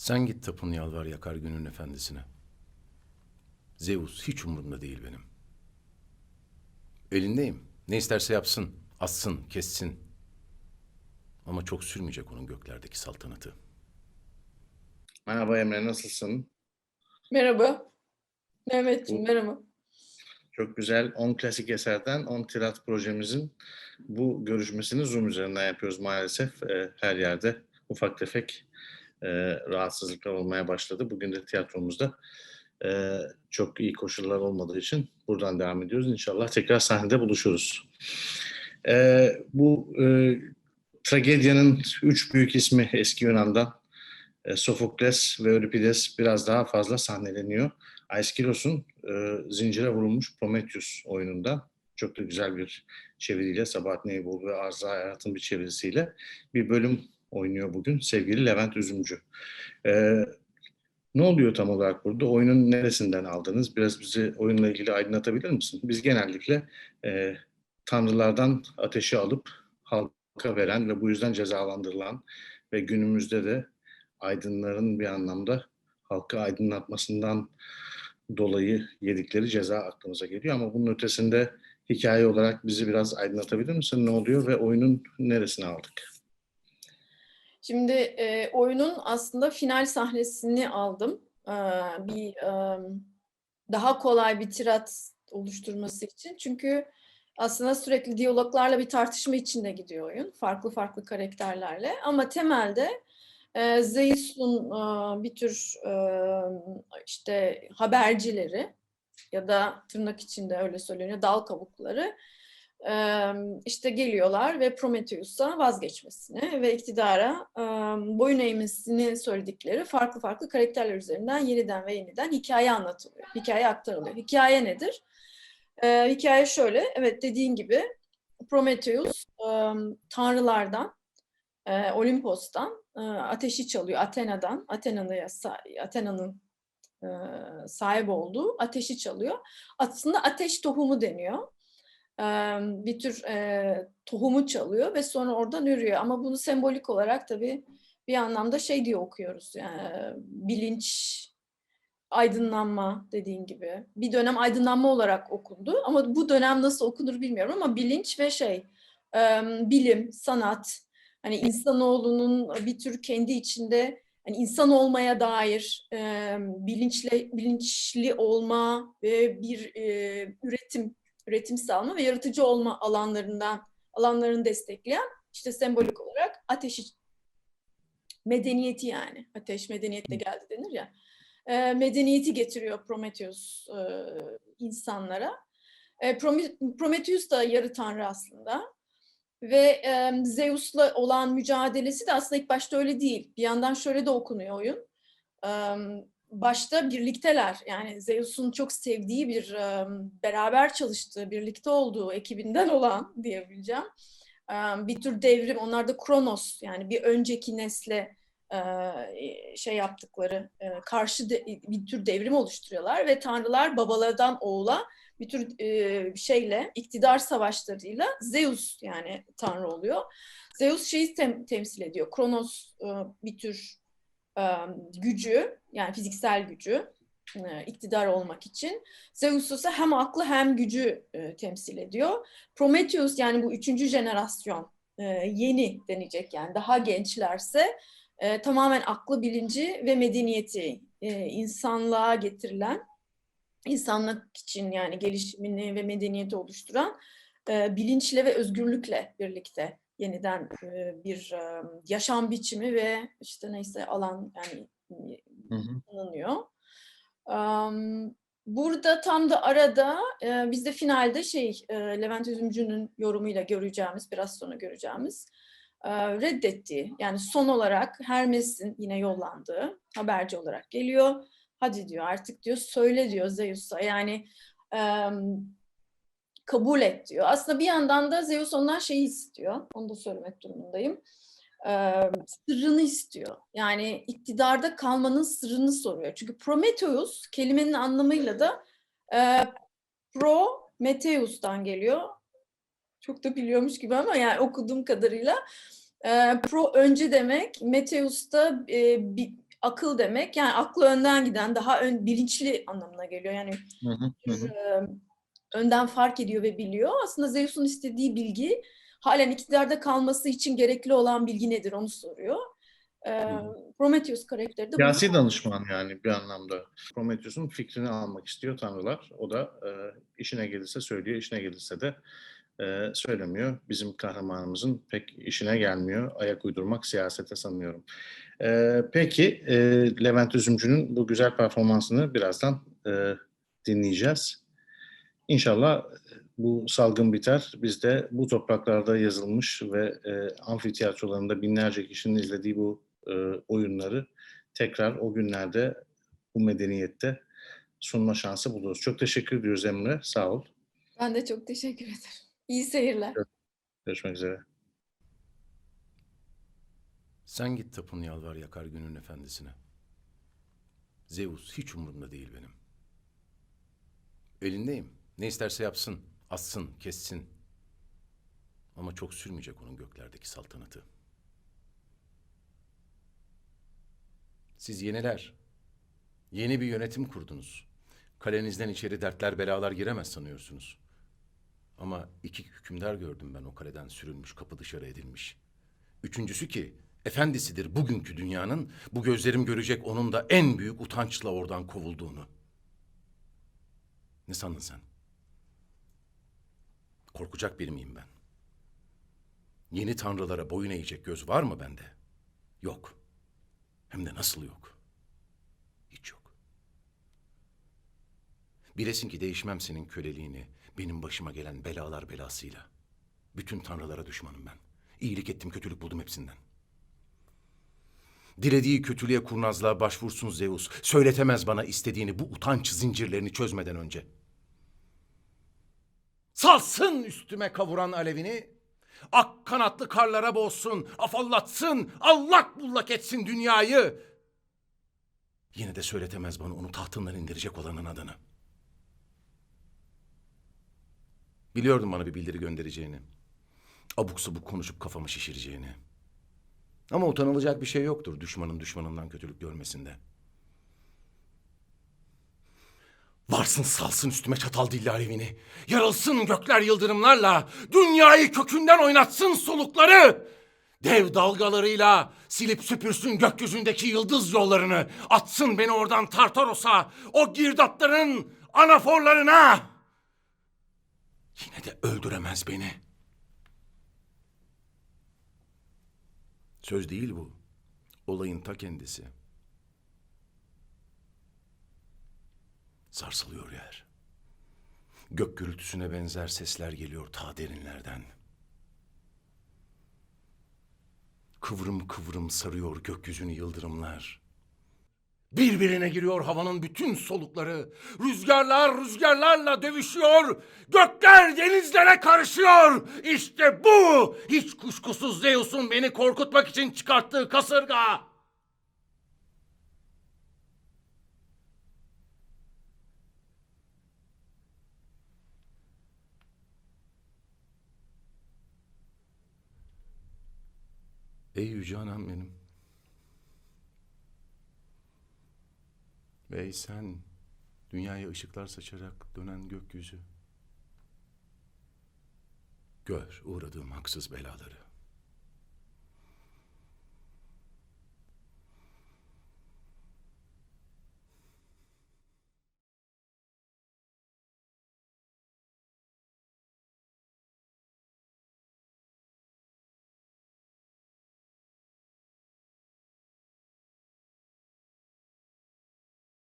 Sen git tapın yalvar yakar günün efendisine. Zeus hiç umurumda değil benim. Elindeyim. Ne isterse yapsın. Assın, kessin. Ama çok sürmeyecek onun göklerdeki saltanatı. Merhaba Emre, nasılsın? Merhaba. Mehmetciğim Bu- merhaba. Çok güzel 10 klasik eserden 10 tirat projemizin bu görüşmesini Zoom üzerinden yapıyoruz maalesef. Ee, her yerde ufak tefek e, rahatsızlıklar olmaya başladı. Bugün de tiyatromuzda e, çok iyi koşullar olmadığı için buradan devam ediyoruz. İnşallah tekrar sahnede buluşuruz. E, bu e, tragedyanın üç büyük ismi eski Yunan'dan e, Sofokles ve Euripides biraz daha fazla sahneleniyor. Aeschylos'un e, zincire vurulmuş Prometheus oyununda çok da güzel bir çeviriyle Sabahattin Eyüboğlu ve Arzu Hayat'ın bir çevirisiyle bir bölüm oynuyor bugün sevgili Levent Üzümcü. E, ne oluyor tam olarak burada? Oyunun neresinden aldınız? Biraz bizi oyunla ilgili aydınlatabilir misin? Biz genellikle e, tanrılardan ateşi alıp halka veren ve bu yüzden cezalandırılan ve günümüzde de aydınların bir anlamda halkı aydınlatmasından dolayı yedikleri ceza aklımıza geliyor. Ama bunun ötesinde hikaye olarak bizi biraz aydınlatabilir misin? Ne oluyor ve oyunun neresine aldık? Şimdi e, oyunun aslında final sahnesini aldım. Ee, bir e, daha kolay bir tirat oluşturması için. Çünkü aslında sürekli diyaloglarla bir tartışma içinde gidiyor oyun. Farklı farklı karakterlerle. Ama temelde e, Zeus'un e, bir tür e, işte habercileri ya da tırnak içinde öyle söyleniyor dal kabukları e, işte geliyorlar ve Prometheus'a vazgeçmesini ve iktidara boyun eğmesini söyledikleri farklı farklı karakterler üzerinden yeniden ve yeniden hikaye anlatılıyor. Hikaye aktarılıyor. Hikaye nedir? Hikaye şöyle, evet dediğin gibi Prometheus tanrılardan, Olimpos'tan ateşi çalıyor. Athena'dan, Athena'nın e, sahip olduğu ateşi çalıyor. Aslında ateş tohumu deniyor. Bir tür tohumu çalıyor ve sonra oradan ürüyor. Ama bunu sembolik olarak tabii bir anlamda şey diye okuyoruz. Yani bilinç, aydınlanma dediğin gibi. Bir dönem aydınlanma olarak okundu ama bu dönem nasıl okunur bilmiyorum ama bilinç ve şey, bilim, sanat, hani insanoğlunun bir tür kendi içinde hani insan olmaya dair e, bilinçli bilinçli olma ve bir e, üretim üretim sağlama ve yaratıcı olma alanlarından alanlarını destekleyen işte sembolik olarak ateşi medeniyeti yani ateş medeniyetle geldi denir ya e, medeniyeti getiriyor Prometheus e, insanlara. E, Prome- Prometheus da yarı tanrı aslında. Ve e, Zeus'la olan mücadelesi de aslında ilk başta öyle değil. Bir yandan şöyle de okunuyor oyun. E, başta birlikteler. Yani Zeus'un çok sevdiği bir beraber çalıştığı, birlikte olduğu ekibinden olan diyebileceğim. Bir tür devrim. Onlar da Kronos yani bir önceki nesle şey yaptıkları karşı bir tür devrim oluşturuyorlar ve tanrılar babalardan oğula bir tür şeyle iktidar savaşlarıyla Zeus yani tanrı oluyor. Zeus şeyi tem- temsil ediyor. Kronos bir tür gücü yani fiziksel gücü iktidar olmak için. Zeus ise hem aklı hem gücü temsil ediyor. Prometheus yani bu üçüncü jenerasyon yeni denecek yani daha gençlerse tamamen aklı bilinci ve medeniyeti insanlığa getirilen insanlık için yani gelişimini ve medeniyeti oluşturan bilinçle ve özgürlükle birlikte yeniden bir yaşam biçimi ve işte neyse alan yani tanınıyor. Burada tam da arada e, biz de finalde şey e, Levent Üzümcü'nün yorumuyla göreceğimiz biraz sonra göreceğimiz e, reddettiği yani son olarak Hermes'in yine yollandığı haberci olarak geliyor. Hadi diyor artık diyor söyle diyor Zeus'a yani e, kabul et diyor. Aslında bir yandan da Zeus ondan şeyi istiyor. Onu da söylemek durumundayım. E, sırrını istiyor. Yani iktidarda kalmanın sırrını soruyor. Çünkü Prometheus kelimenin anlamıyla da e, pro Meteus'tan geliyor. Çok da biliyormuş gibi ama yani okuduğum kadarıyla e, pro önce demek, Meteus da e, bi- akıl demek. Yani aklı önden giden, daha ön, bilinçli anlamına geliyor. Yani hı, hı hı. e, önden fark ediyor ve biliyor. Aslında Zeus'un istediği bilgi halen iktidarda kalması için gerekli olan bilgi nedir onu soruyor. E, Prometheus karakteri de bunu Siyasi danışman yani bir anlamda. Prometheus'un fikrini almak istiyor tanrılar. O da e, işine gelirse söylüyor, işine gelirse de e, söylemiyor. Bizim kahramanımızın pek işine gelmiyor. Ayak uydurmak siyasete sanıyorum. E, peki e, Levent Üzümcü'nün bu güzel performansını birazdan e, dinleyeceğiz. İnşallah bu salgın biter. Biz de bu topraklarda yazılmış ve e, amfiteyatrolarında binlerce kişinin izlediği bu e, oyunları tekrar o günlerde bu medeniyette sunma şansı buluruz. Çok teşekkür ediyoruz Emre. Sağ ol. Ben de çok teşekkür ederim. İyi seyirler. Görüşmek üzere. Sen git tapın yalvar yakar günün efendisine. Zeus hiç umurumda değil benim. Elindeyim. Ne isterse yapsın. Assın, kessin. Ama çok sürmeyecek onun göklerdeki saltanatı. Siz yeniler. Yeni bir yönetim kurdunuz. Kalenizden içeri dertler belalar giremez sanıyorsunuz. Ama iki hükümdar gördüm ben o kaleden sürülmüş, kapı dışarı edilmiş. Üçüncüsü ki efendisidir bugünkü dünyanın, bu gözlerim görecek onun da en büyük utançla oradan kovulduğunu. Ne sandın sen? Korkacak biri miyim ben? Yeni tanrılara boyun eğecek göz var mı bende? Yok. Hem de nasıl yok? Hiç yok. Bilesin ki değişmem senin köleliğini, benim başıma gelen belalar belasıyla. Bütün tanrılara düşmanım ben. İyilik ettim, kötülük buldum hepsinden. Dilediği kötülüğe kurnazlığa başvursun Zeus. Söyletemez bana istediğini bu utanç zincirlerini çözmeden önce. Salsın üstüme kavuran alevini. Ak kanatlı karlara boğsun, afallatsın, allak bullak etsin dünyayı. Yine de söyletemez bana onu tahtından indirecek olanın adını. Biliyordum bana bir bildiri göndereceğini. Abuk sabuk konuşup kafamı şişireceğini. Ama utanılacak bir şey yoktur düşmanın düşmanından kötülük görmesinde. Varsın salsın üstüme çatal dilli alevini. Yarılsın gökler yıldırımlarla. Dünyayı kökünden oynatsın solukları. Dev dalgalarıyla silip süpürsün gökyüzündeki yıldız yollarını. Atsın beni oradan Tartaros'a, o girdapların anaforlarına. Yine de öldüremez beni. Söz değil bu. Olayın ta kendisi. Sarsılıyor yer. Gök gürültüsüne benzer sesler geliyor ta derinlerden. Kıvrım kıvrım sarıyor gökyüzünü yıldırımlar. Birbirine giriyor havanın bütün solukları. Rüzgarlar rüzgarlarla dövüşüyor. Gökler denizlere karışıyor. İşte bu hiç kuşkusuz Zeus'un beni korkutmak için çıkarttığı kasırga. Ey yüce anam benim. Ey sen, dünyaya ışıklar saçarak dönen gökyüzü. Gör uğradığım haksız belaları.